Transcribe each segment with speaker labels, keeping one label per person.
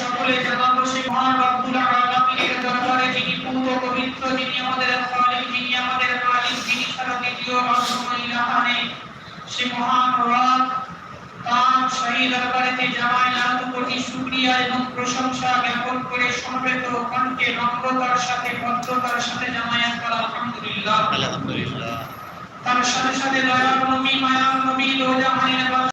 Speaker 1: সকলে জানাব মহান রব্বুল আলামিনের দরবারে যিনি পূর্ণ পবিত্র যিনি আমাদের খালিক যিনি আমাদের মালিক যিনি ছাড়া দ্বিতীয় আর কোনো ইলাহা নেই। সে মহান রব তার সেই দরবারেতে জানাই লাখ কোটি শুকরিয়া এবং প্রশংসা জ্ঞাপন করে সমবেত কণ্ঠে নম্রতার সাথে ভদ্রতার সাথে জানাই একবার আলহামদুলিল্লাহ।
Speaker 2: আলহামদুলিল্লাহ।
Speaker 1: তার সাথে সাথে দয়ার নবী মায়ার নবী দোজাহানের বাদশা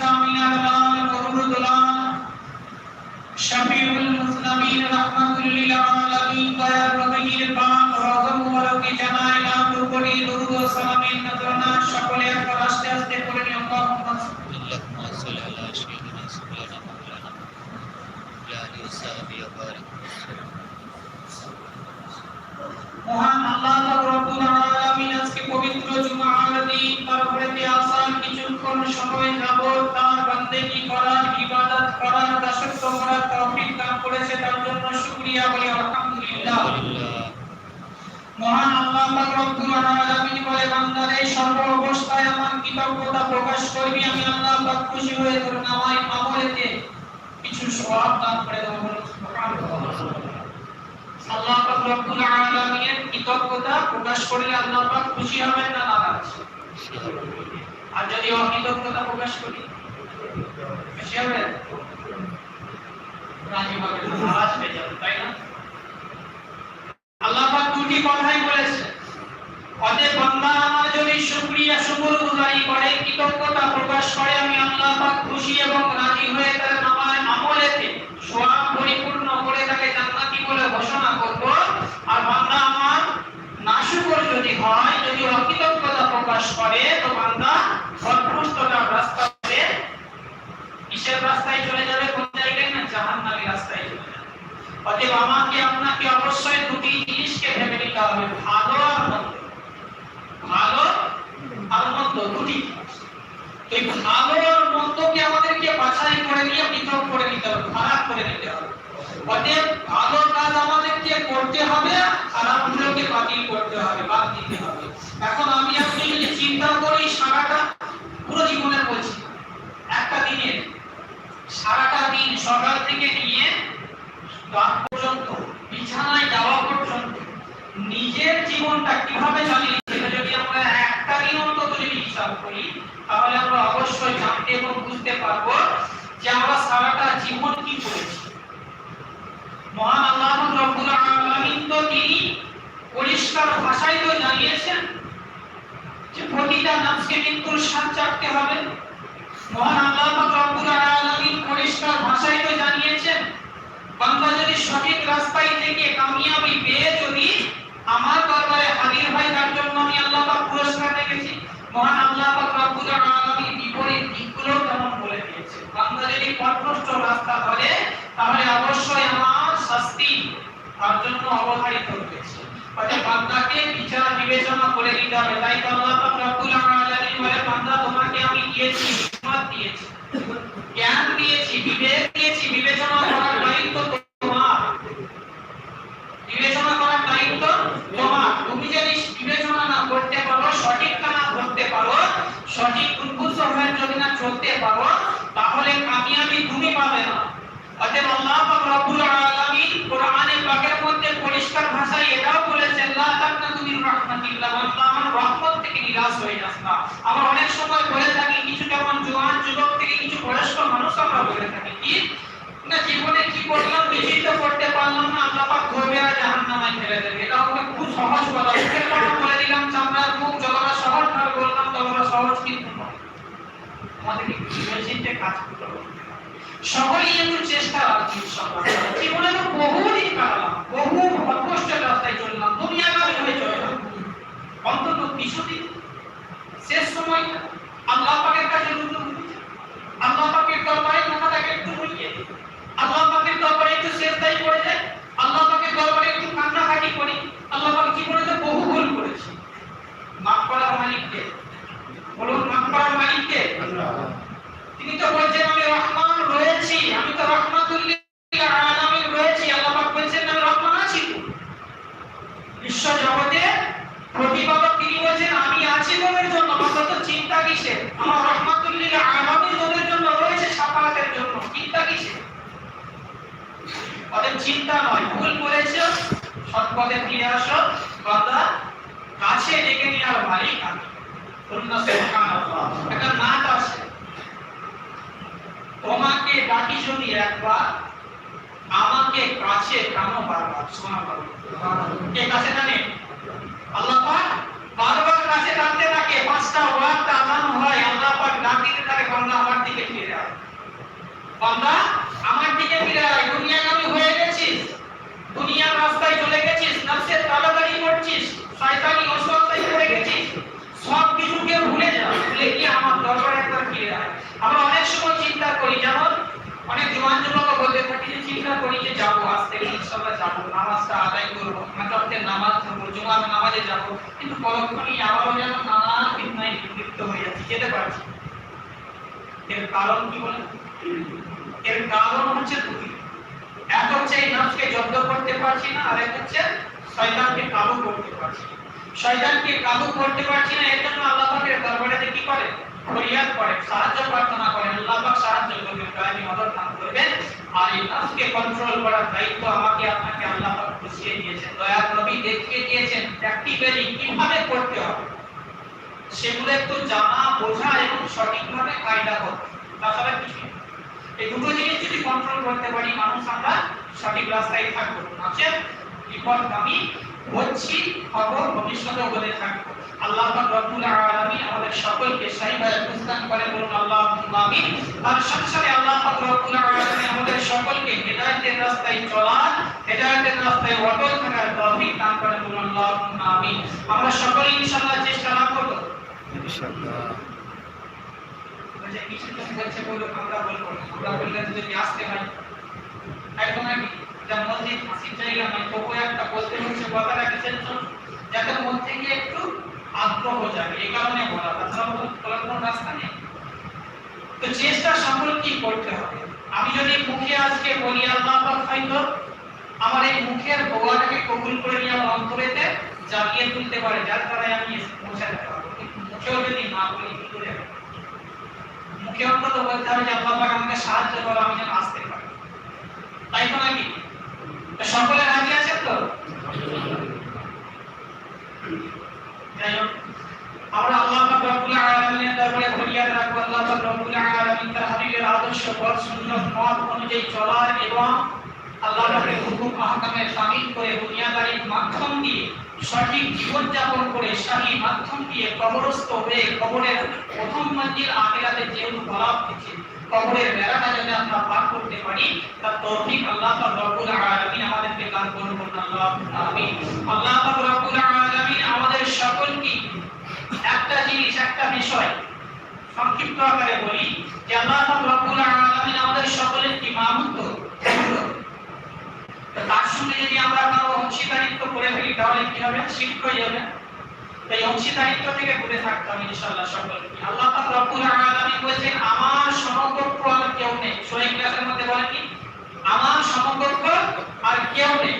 Speaker 1: আলামিন রাহমাতুল আলামিন দয়ার রবির পাক রজম মুবারকে জানাই নাম উপরে দরুদ ও সালামের নজরানা সকলে একবার আস্তে আস্তে করে নিও আল্লাহুম্মা
Speaker 2: আল্লাহুম্মা সাল্লি আলা সাইয়্যিদিনা সাল্লাল্লাহু আলাইহি ওয়া আলিহি ওয়া সাহবিহি ওয়া বারিক
Speaker 1: মহান আল্লাহ পাক রব্বুল আলামিন আজকে পবিত্র জুমার দিন তারপরে আসান কিছুক্ষণ সময় যাবত বান্দেগি করার ইবাদত করার দাসত্ব করার তৌফিক দান করেছে, তার জন্য শুকরিয়া বলি, আলহামদুলিল্লাহ। মহান আল্লাহ পাক রব্বুল আলামিন বলে, বান্দারে সর্ব অবস্থায় আমার কৃতজ্ঞতা প্রকাশ করবি, আমি আল্লাহ পাক খুশি হয়ে তোর নামায় আমলেতে কিছু সওয়াব দান করে দেব আল্লাহ পাক রব্বুল আলামিনের কৃতজ্ঞতা প্রকাশ করলে আল্লাহ পাক খুশি হবেন না নারাজ। আর যদি অকৃতজ্ঞতা প্রকাশ করি? খুশি রাজি হবেন নারাজ হয়ে যাবেন তাই না আল্লাহ পাক দুটি কথাই বলেছে অতএব বান্দা আমার যদি শুকরিয়া শুকরগুজারি করে কৃতজ্ঞতা করে হয়ে ঘোষণা করব আর বান্দা আমার নাশুকর যদি হয় যদি অকৃতজ্ঞতা প্রকাশ করে তো বান্দা সৎভ্রষ্টতার রাস্তা ধরে কিসের রাস্তায় চলে যাবে কোন জায়গায় না জাহান্নামের রাস্তায় চলে যাবে অতএব আমাকে আপনাকে অবশ্যই দুটি জিনিসকে ভেবে নিতে হবে। ভালো আর মন্দ। ভালো আর মন্দ দুটি। এই ভালো আর মন্দকে আমাদেরকে বাছাই করে নিয়ে পৃথক করে নিতে হবে, খারাপ করে নিতে হবে। অতএব ভালো কাজ আমাদেরকে করতে হবে খারাপগুলোকে বাতিল করতে হবে, বাদ দিতে হবে। এখন আমি আপনি যদি চিন্তা করি, সারাটা পুরো জীবনের বলছি, একটা দিনের, সারাটা দিন সকাল থেকে নিয়ে রাত পর্যন্ত, বিছানায় যাওয়া পর্যন্ত, নিজের জীবনটা কীভাবে চালিয়েছে এটা যদি আমরা একটা দিন অন্তত যদি হিসাব করি, তাহলে আমরা অবশ্যই জানতে এবং বুঝতে পারব যে আমরা সারাটা জীবন কি করেছি। মহান আল্লাহ রব্বুল আলামিন তো তিনি পরিষ্কার ভাষায় তো জানিয়েছেন যে প্রতিটা নফসকে মৃত্যুর স্বাদ চাটতে হবে। মহান আল্লাহ রব্বুল আলামিন পরিষ্কার ভাষায় তো জানিয়েছেন সঠিক রাস্তায় থেকে কামিয়াবি পেয়ে যদি আমার দরবারে হাজির হয়, তার জন্য আমি আল্লাহ পাক পুরস্কার রেখেছি মহান আল্লাহ পাক রব্বুল আলামিন বিপরীত দিকগুলো তেমন বলে দিয়েছে। বান্দা যদি পথভ্রষ্ট রাস্তা ধরে তাহলে অবশ্যই আমার শাস্তি তার জন্য অবধারিত রয়েছে অতএব বান্দাকে বিচার বিবেচনা করে দিতে হবে। তাই তো আল্লাহ পাক লা এটা আমরা খুব সহজ বলে দিলাম, চামড়ার যতটা সহজ বললাম ততটা সহজ কিন্তু কাজ করতে হবে। সকলেই চেষ্টা তো বহুদিন কাটালাম, বহু রাস্তায় চললাম, দুনিয়াগামী হয়ে চললাম অন্তত কিছুদিন শেষ সময় আল্লাহ পাকের কাছে রুজু। আল্লাহ পাকের দরবারে একটু মুড়িয়ে। আল্লাহ পাকের দরবারে একটু শেষদাই করে যায় আল্লাহ পাকের দরবারে একটু কান্নাকাটি করি আল্লাহ পাক জীবনে তো বহু ভুল করেছি মাফ করার মালিককে বলুন মাফ করার মালিককে তিনি তো বলছেন আমি রহমান রয়েছি আমি তো রহমাতুল্লিল আলামিন রয়েছি আল্লাহ পাক বলছেন আমি রহমান আছি তো বিশ্ব জগতে প্রতিপালক তিনি বলছেন আমি আছি তোমার জন্য অন্তত চিন্তা কিসের? আমার রহমাতুল্লিল আলামিন তোমার জন্য রয়েছে সাফাতের জন্য। চিন্তা অতএব চিন্তা নয়। ভুল করেছ ফিরে কাছে ডেকে নেওয়ার মালিক আমি বলুন না, সুবহানাল্লাহ। একটা নাট আছে। তোমাকে ডাকি একবার, আমাকে কাছে টানো বারবার। সুবহানাল্লাহ। কে কাছে টানে? আল্লাহ বারবার কাছে টানতে থাকে, পাঁচটা ওয়াক্ত আজান হয় আল্লাহ পাক ডাক দিতে থাকে বান্দা আমার দিকে ফিরে আয় বান্দা, আমার দিকে ফিরে আয়। দুনিয়াগামী হয়ে গেছিস, দুনিয়ার রাস্তায় চলে গেছিস নফসের তাড়াতাড়ি করছিস, শয়তানি অসুবিধায় পড়ে গেছিস, সব কিছুকে ভুলে যা ভুলে গিয়ে আমার দরবারে একবার ফিরে আয়। আমরা অনেক সময় চিন্তা করি যেমন অনেক জোয়ান যুবক বলতে থাকি যে চিন্তা করি যে যাব, আজ থেকে ইনশাআল্লাহ যাব, নামাজটা আদায় করব মাতাবতে নামাজ ধরবো, জুমার নামাজে যাব, কিন্তু পরক্ষণই আবারও যেন নানান ফিতনায় লিপ্ত হয়ে যাচ্ছি, যেতে পারছি এর কারণ কি বলেন? এর কারণ হচ্ছে দুটি। এক হচ্ছে এই নফসকে জব্দ করতে পারছি না আর এক হচ্ছে শয়তানকে কাবু করতে পারছি শয়তানকে কাবু করতে পারছি না, এর জন্য আল্লাহ পাকের দরবারে কি করে? ফরিয়াদ করে সাহায্য প্রার্থনা করেন, আল্লাহ পাক সাহায্য করবেন কায়েমি মদত দান করবেন। আর এই নফসকে কন্ট্রোল করার দায়িত্ব আমাকে, আপনাকে আল্লাহ পাক বুঝিয়ে দিয়েছেন। দয়ার নবী দেখিয়ে দিয়েছেন প্র্যাকটিক্যালি কীভাবে করতে হবে। সেগুলো একটু জানা, বোঝা এবং সঠিকভাবে কায়দা করতে তাছাড়া কিছু। এই দুটো জিনিস যদি কন্ট্রোল করতে পারি, মানুষ আমরা সঠিক রাস্তায় থাকব। আছে বিপদগামী হচ্ছি খবর ভবিষ্যতে বলে থাকব। আল্লাহ রব্বুল আলামিন আমাদের সকলকে সহিভাবে বুঝদান করে বলুন আল্লাহুম্মা আমিন। আর সাথে আল্লাহ রব্বুল আলামিন আমাদের সকলকে হেদায়েতের রাস্তায় চলার হেদায়েতের রাস্তায় অটল থাকার তৌফিক দান করে বলুন আল্লাহুম্মা আমিন। আমরা সকলে ইনশাআল্লাহ চেষ্টা না করব।
Speaker 2: ইনশাআল্লাহ।
Speaker 1: কিছু বলছে বলো আমরা বলব আমরা বললে যদি আসতে হয়। একদম নাকি? যা মসজিদ হাসির জায়গা নয়, তবু একটা বলতে হচ্ছে, কথাটা কিসের জন্য যাতে মন থেকে একটু আগ্রহ জাগে এই কারণে বলা তাছাড়া তো বলার কোনো রাস্তা নেই। তো চেষ্টা সকলকে করতে হবে? আমি যদি মুখে আজকে বলি, আল্লাহ আমার এই মুখের দোয়াটাকে কবুল করে নিয়ে আমার অন্তরেতে জাগিয়ে তুলতে পারে, যার দ্বারা আমি পৌঁছাতে পারব। মুখেও যদি না বলি, কি করে? মুখে অন্তত বলতে হবে যে, আল্লাহ আমাকে সাহায্য করো, আমি যেন আসতে পারি। তাই তো তো সকলে রাজি আছেন তো যাই হোক আমরা আল্লাহ পাক রব্বুল আলামিনের দরবারে ফরিয়াদ রাখব আল্লাহ পাক রব্বুল আলামিন তার হাবিবের আদর্শ পথ সুন্নাত মত অনুযায়ী চলার এবং আল্লাহ পাকের হুকুম আহকামে শামিল করে দুনিয়াদারির মাধ্যম দিয়ে সঠিক জীবনযাপন করে শাহী মাধ্যম দিয়ে কবরস্থ হয়ে কবরের প্রথম মঞ্জিল আখিরাতে যেহেতু বলা হয়েছে কবরের বেড়াটা যাতে আমরা পার করতে পারি, তার তৌফিক আল্লাহ পাক রব্বুল আলামিন আমাদেরকে দান করুন আল্লাহ আমিন। আল্লাহ পাক রব্বুল আলামিন আমাদের সকলকে একটা জিনিস, একটা বিষয় সংক্ষিপ্ত আকারে বলি যে আল্লাহ রব্বুল আলামিন আমাদের সকলের মাহমুদ তার সঙ্গে যদি আমরা কারও অংশীদারিত্ব করে ফেলি, তাহলে কি হবে? শিফট হয়ে যাবে। তাই অংশীদারিত্ব থেকে দূরে থাকতে হবে ইনশাআল্লাহ সকলকে। আল্লাহ পাক রব্বুল আলামিন বলেছেন, আমার সমকক্ষ আর কেউ নেই। সূরা ইখলাসের মধ্যে বলে কি? আমার সমকক্ষ আর কেউ নেই।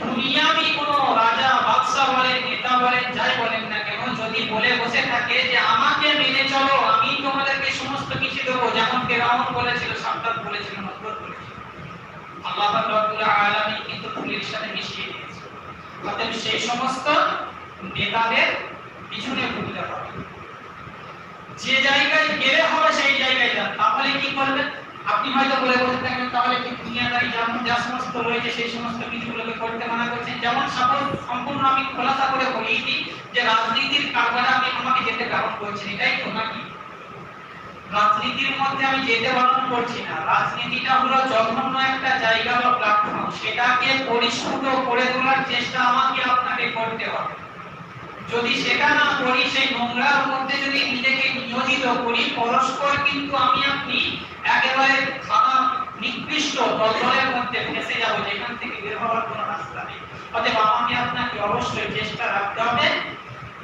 Speaker 1: দুনিয়াবি কোনো রাজা বাদশা বলেন, নেতা বলেন, যাই বলেন না কেন, যদি বলে বসে থাকে যে, আমাকে মেনে চলো কিছু দেবো, যেমন ফেরাউন বলেছিল সাদ্দাত বলেছিল নজরুল বলেছিল। আল্লাহ রব্বুল আলামিন কিন্তু ফুলের সাথে মিশিয়ে দিয়েছে। অতএব সেই সমস্ত নেতাদের পিছনে ঘুরতে হবে যে জায়গায় গেলে হবে, সেই জায়গায় যান। তাহলে কি করবেন? আপনি হয়তো বলে বসে থাকবেন, তাহলে কি দুনিয়াদারি যেমন যা সমস্ত রয়েছে সেই সমস্ত কিছুগুলোকে করতে মানা করছেন? যেমন সাপোজ সম্পূর্ণ আমি খোলাসা করে বলিয়ে যে রাজনীতির কারবারে আমি আমাকে যেতে বারণ করছেন, এটাই তো নাকি? রাজনীতির মধ্যে আমি যেতে বারণ করছি না। রাজনীতিটা হলো জঘন্য একটা জায়গা বা প্ল্যাটফর্ম সেটাকে পরিশুদ্ধ করে তোলার চেষ্টা আমাকে আপনাকে করতে হবে। যদি সেটা না করি, সেই নোংরার মধ্যে যদি নিজেকে নিয়োজিত করি, পরস্পর কিন্তু আমি আপনি একেবারে খারাপ, নিকৃষ্ট দলদলের মধ্যে ফেসে যাব, যেখান থেকে বের হওয়ার কোনো রাস্তা নেই। অতএব আমাকে আপনাকে অবশ্যই চেষ্টা রাখতে হবে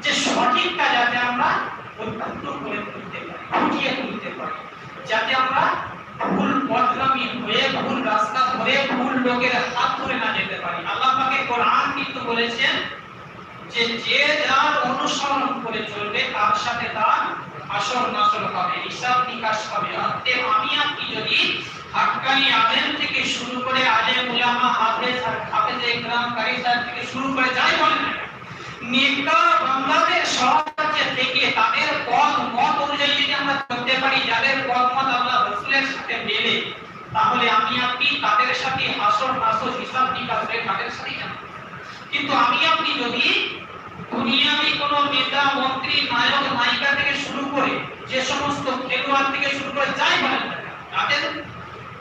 Speaker 1: যে সঠিকটা যাতে আমরা অত্যন্ত করে তুলতে ফুটিয়ে তুলতে পারি। যাতে আমরা ভুল পথগামী হয়ে ভুল রাস্তা ধরে ভুল লোকের হাত ধরে না যেতে পারি। আল্লাহ পাকে কোরআন কিন্তু বলেছেন যে যে যার অনুসরণ করে চলবে তার সাথে তার আসর নাসর হবে হিসাব নিকাশ হবে। অতএব আমি আপনি যদি হাক্কানি আলেম থেকে শুরু করে আলেম উলামা ইসলাম কারি সাহেব থেকে শুরু করে যাই বলেন না কেন, নেককার থেকে তাদের কিন্তু আমি আপনি যদি দুনিয়াবি কোন নেতা, মন্ত্রী, নায়ক, নায়িকা থেকে শুরু করে যে সমস্ত খেলোয়াড় থেকে শুরু করে যাই বলেন, তাদের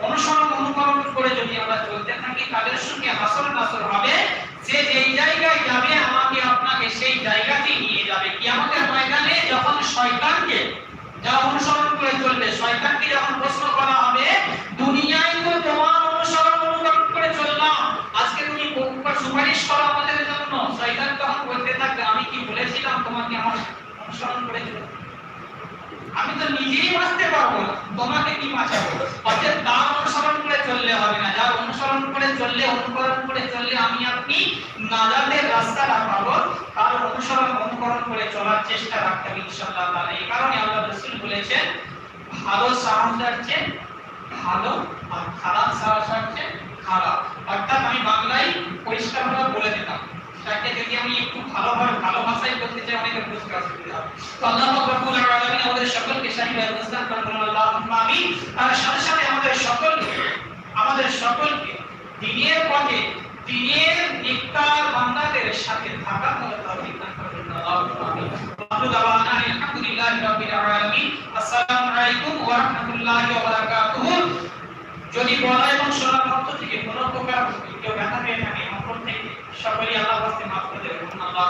Speaker 1: অনুসরণ, অনুকরণ করে যদি আমরা চলতে থাকি, তাদের সঙ্গে হাসর নাসর হবে। সে যেই জায়গায় যাবে, আমাকে আপনাকে সেই জায়গাতেই নিয়ে যাবে। কিয়ামতের ময়দানে যখন শয়তানকে যা অনুসরণ করে চলবে, শয়তানকে যখন প্রশ্ন করা হবে, দুনিয়ায় তো তোমার অনুসরণ, অনুকরণ করে চললাম। আজকে তুমি সুপারিশ করো আমাদের জন্য শয়তান তখন বলতে থাকবে আমি কি তোমাকে আমার অনুসরণ করে আমি তো নিজেই বাঁচতে পারব না। তোমাকে কি বাঁচাবো? অতএব তার অনুসরণ করে চললে হবে না। যার অনুসরণ করে চললে, অনুকরণ করে চললে আমি আপনি নাজাতের রাস্তাটা পাবো। তার অনুসরণ, অনুকরণ করে চলার চেষ্টা রাখতে হবে ইনশাআল্লাহ তাআলা। এই কারণে আল্লাহ রাসূল বলেছেন, ভালো সাহস যাচ্ছে, ভালো আর খারাপ সাহস যাচ্ছে, খারাপ অর্থাৎ আমি বাংলায় পরিষ্কারভাবে বলে দিতাম তাকে যদি আমি একটু ভালোভাবে ভালো ভাষায় বলতে চাই অনেকের বুঝতে অসুবিধা হবে যদি বলা এবং শোনার মধ্য থেকে কোনো প্রকার কেউ ব্যথা পেয়ে থাকে সকলেই আল্লাহ আল্লাহ